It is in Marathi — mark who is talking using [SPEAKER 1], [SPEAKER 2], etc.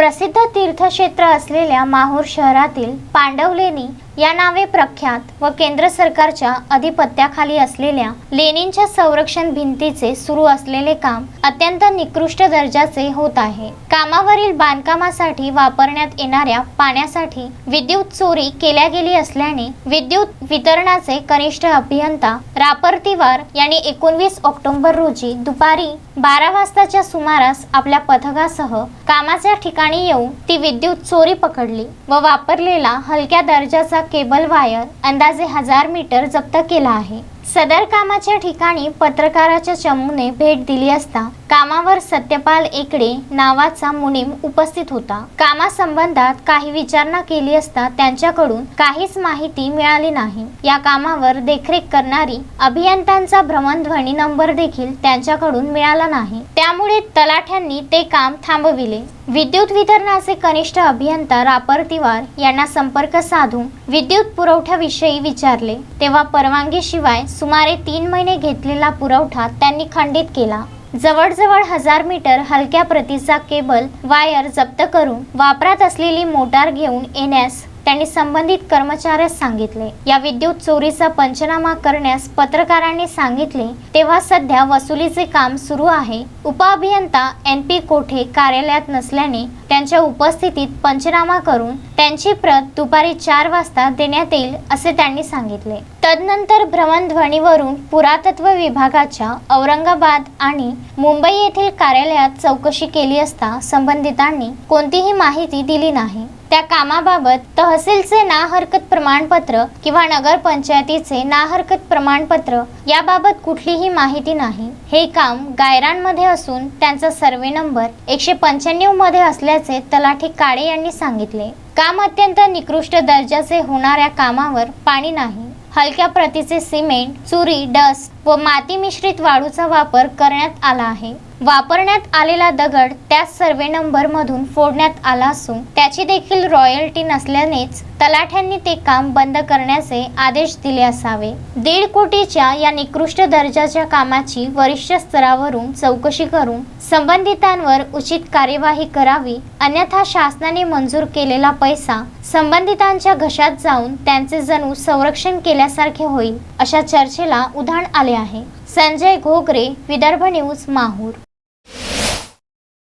[SPEAKER 1] प्रसिद्ध तीर्थक्षेत्र असलेल्या माहूर शहरातील पांडवलेणी या नावे प्रख्यात व केंद्र सरकारच्या अधिपत्याखाली असलेल्या लेणींच्या संरक्षण भिंतीचे सुरू असलेले काम अत्यंत निकृष्ट दर्जाचे होत आहे. कामावरील बांधकामासाठी वापरण्यात येणाऱ्या पाण्यासाठी विद्युत चोरी केल्या गेली असल्याने विद्युत वितरणाचे कनिष्ठ अभियंता रापर्तीवार यांनी एकोणवीस ऑक्टोबर रोजी दुपारी बारा वाजताच्या सुमारास आपल्या पथकासह कामाच्या ठिकाणी येऊन ती विद्युत चोरी पकडली व वापरलेला हलक्या दर्जाचा केबल वायर अंदाजे हजार मीटर जप्त केला आहे. सदर कामाच्या ठिकाणी पत्रकाराच्या चमूने भेट दिली असता कामावर सत्यपाल एकडे नावाचा मुनीम उपस्थित होता. कामासंबंधात काही विचारणा केली असता त्यांच्याकडून काहीच माहिती मिळाली नाही. या कामावर देखरेख करणारी अभियंत्यांचा भ्रमणध्वनी नंबर देखील त्यांच्याकडून मिळाला नाही. त्यामुळे तलाठ्यांनी ते काम थांबविले. विद्युत वितरणाचे कनिष्ठ अभियंता रापर्तीवार यांना संपर्क साधून विद्युत पुरवठ्याविषयी विचारले. तेव्हा परवानगीशिवाय सुमारे तीन महिने घेतलेला पुरवठा त्यांनी खंडित केला. जवळजवळ हजार मीटर हलक्या प्रतीचा केबल वायर जप्त करून वापरात असलेली मोटार घेऊन येण्यास त्यांनी संबंधित कर्मचाऱ्यास सांगितले. या विद्युत चोरीचा पंचनामा करण्यास पत्रकारांनी सांगितले तेव्हा सध्या वसुलीचे काम सुरू आहे. उपअभियंता एन पी कोठे कार्यालयात नसल्याने त्यांच्या उपस्थितीत पंचनामा करून त्यांची प्रत दुपारी चार वाजता देण्यात येईल असे त्यांनी सांगितले. तदनंतर भ्रमणध्वनीवरून पुरातत्व विभागाच्या औरंगाबाद आणि मुंबई येथील कार्यालयात चौकशी केली असता संबंधितांनी कोणतीही माहिती दिली नाही. त्या कामाबाबत तहसीलचे ना हरकत प्रमाणपत्र किंवा नगरपंचायतीचे ना हरकत प्रमाणपत्र याबाबत कुठलीही माहिती नाही. हे काम गायरांमध्ये असून त्यांचा सर्वे नंबर एकशे पंच्याण्णवमध्ये असल्याचे तलाठी काळे यांनी सांगितले. काम अत्यंत निकृष्ट दर्जाचे होणाऱ्या कामावर पाणी नाही. हलक्या प्रतीचे सिमेंट चुरी डस्ट व माती मिश्रित वाळूचा वापर करण्यात आला आहे. वापरण्यात आलेला दगड त्याच सर्वे नंबर मधून फोडण्यात आला असून त्याची देखील रॉयल्टी नसल्यानेच तलाठ्यांनी ते काम बंद करण्याचे आदेश दिले असावे. दीड कोटीच्या या निकृष्ट दर्जाच्या कामाची वरिष्ठ स्तरावरून चौकशी करून संबंधितांवर उचित कार्यवाही करावी अन्यथा शासनाने मंजूर केलेला पैसा संबंधितांच्या घशात जाऊन त्यांचे जणू संरक्षण केल्यासारखे होईल अशा चर्चेला उधाण आले आहे. संजय घोगरे विदर्भ न्यूज माहूर.